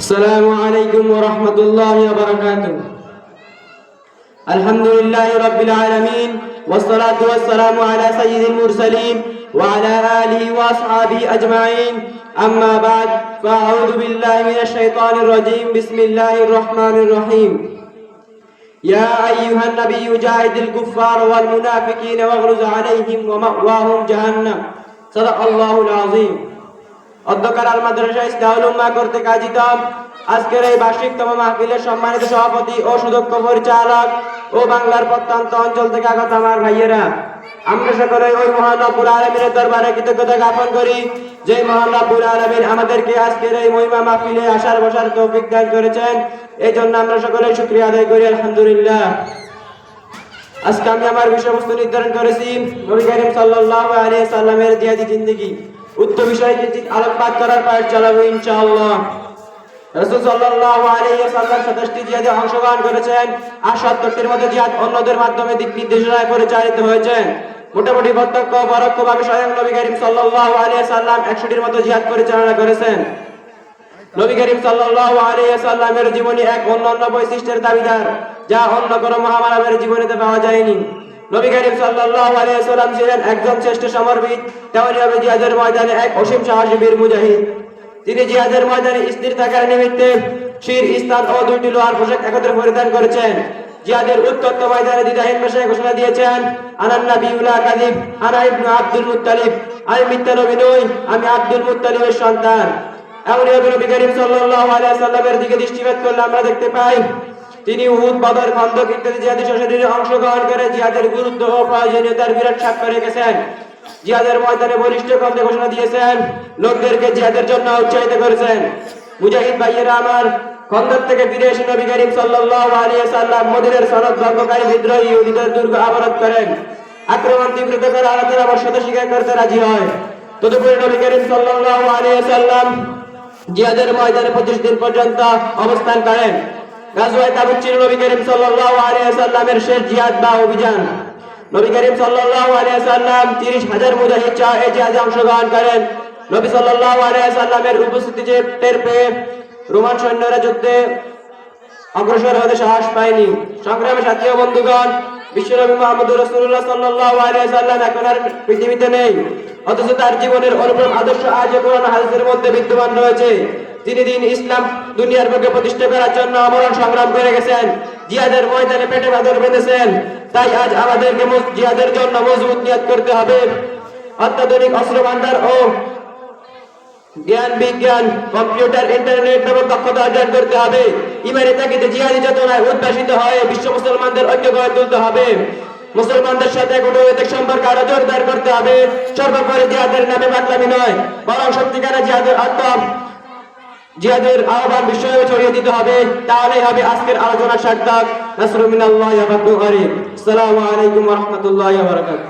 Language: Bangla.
السلام عليكم ورحمة الله وبركاته. الحمد لله رب العالمين والصلاة والسلام على سيد المرسلين وعلى آله وأصحابه أجمعين. أما بعد فأعوذ بالله من الشيطان الرجيم. بسم الله الرحمن الرحيم. يا أيها النبي جاهد الكفار والمنافقين واغلظ عليهم ومأواهم جهنم. صدق الله العظيم. অধ্যকার আল মাদ্রাসা ইসলাহুল উম্মাহ কর্তৃক আয়োজিত আজকের এই বার্ষিকতম মাহফিলের সম্মানিত সভাপতি ও সুদক্ষ পরিচালক ও বাংলার প্রত্যন্ত অঞ্চল থেকে আগত আমার ভাইয়েরা। আমরা সকলে ওই মহান রব্বুল দরবারে কৃতজ্ঞতা জ্ঞাপন করি, যে মহান রব্বুল আমাদেরকে আজকের এই মহিমা মাহফিলে আসার বসার তৌফিক দান করেছেন। এই জন্য আমরা সকলে শুক্রিয়া আদায় করি, আলহামদুলিল্লাহ। আজকে আমি আমার বিষয়বস্তু নির্ধারণ করেছি, নবী করিম সাল্লাল্লাহু আলাইহি সাল্লামের জিহাদি জিন্দেগি। উক্ত বিষয়ে আলোকপাত করার পর চালাবো ইনশাআল্লাহ। রাসূল সাল্লাল্লাহু আলাইহি সাল্লাম 27টি জিহাদে অংশগ্রহণ করেছেন আর 70টির মধ্যে জিহাদ অন্যদের মাধ্যমে দিক পরিচালিত মোটামুটি সাল্লাম 100টির মতো পরিচালনা করেছেন। সাল্লামের জীবনী এক অন্যান্য বৈশিষ্ট্যের দাবিদার, যা অন্য কোনো মহামানবের জীবনীতে পাওয়া যায়নি। নবী করিম সাল্লাল্লাহু আলাইহি ছিলেন একজন শ্রেষ্ঠ জিহাদের ময়দানে এক অসীম সাহসী মুজাহিদ। তিনি জিহাদের ময়দানে স্থির থাকার নিমিত্তে শির ও দুইটি লোহার পোশাক একত্রে পরিধান করেছেন। জিহাদের উত্তপ্ত ময়দানে ভাষায় ঘোষণা দিয়েছেন, আনান নাবিউল্লাহ কালিব আনা ইবনু আব্দুল মুত্তালিব, আমি মিথ্যা নবী নই, আমি আব্দুল মুত্তালিবের সন্তান। এমনই নবী করিম সাল্লাল্লাহু আলাইহি সাল্লামের দিকে দৃষ্টিপাত করলে আমরা দেখতে পাই তিনি উহুদ, বদর, খন্দক ইত্যাদি জিহাদি শরীরে অংশগ্রহণ করে জিহাদের গুরুত্ব ও প্রয়োজনীয়তার বিরাট সাক্ষ্য রেখেছেন। জিহাদের ময়দানে বলিষ্ঠ কণ্ঠে ঘোষণা দিয়েছেন, লোকদেরকে জিহাদের জন্য উৎসাহিত করেছেন। মুজাহিদ ভাইয়েরা আমার, খন্দক থেকে ফিরে এসে নবী করিম সাল্লাল্লাহু আলাইহি সাল্লাম মদিনার সনদ ভঙ্গকারী বিদ্রোহী ইহুদিদের দুর্গ অবরোধ করেন। আক্রমণ তীব্রতা করে আলাদা সাথে স্বীকার করতে রাজি হয়। তদুপরি নবী করিম সাল্লাল্লাহু আলাইহি সাল্লাম জিহাদের ময়দানে পঁচিশ দিন পর্যন্ত অবস্থান করেন। গাজওয়ায়ে নবী করিম সাল্লাল্লাহু আলাইহি সাল্লামের শেষ জিহাদ বা অভিযান। নবী করিম সাল্লাল্লাহু আলাইহি সাল্লাম 30 হাজার মুজাহিদ জিহাদে করেন। নবী সাল্লাল্লাহু আলাইহি সাল্লামের উপস্থিতি যে টের পেয়ে রোমান সৈন্যরা যুদ্ধে অগ্রসর হতে সাহস পায়নি। সংগ্রামে সাথী বন্ধুগণ, বিশ্বনবী মুহাম্মদ আলাইহি সাল্লাম এখন আর পৃথিবীতে নেই। অথচ তার জীবনের অনুপ্রম আদর্শ আজ কোরআন হাদিসের মধ্যে বিদ্যমান রয়েছে। তিনি দিন ইসলাম দুনিয়ার বুকে প্রতিষ্ঠা করার জন্য আমরণ সংগ্রাম করে গেছেন, জিহাদের ময়দানে পেটে বাদর বেঁধেছেন, তাই আজ আমাদেরকে জিহাদের জন্য মজবুত নিয়াত করতে হবে। অত্যাধুনিক অস্ত্র ভান্ডার ও জ্ঞান বিজ্ঞান, কম্পিউটার, ইন্টারনেট দক্ষতা অর্জন করতে হবে। চেতনায় উদ্ভাসিত হয়ে বিশ্ব মুসলমানদের ঐক্য গড়ে তুলতে হবে। মুসলমানদের সাথে কূটনৈতিক সম্পর্ক আরও জোরদার করতে হবে। সর্বোপরি জিহাদের নামে বাতলামি নয়, বরং সত্যিকারে জিহাদের আত্ম জিহাদের আহ্বান বিষয়ে ছড়িয়ে দিতে হবে তাহলে হবে আজকের আলোচনা সার্থক। নাসরুমিনাল্লাহ আসসালামু আলাইকুম রাহমাতুল্লাহি বারাকাতুহু।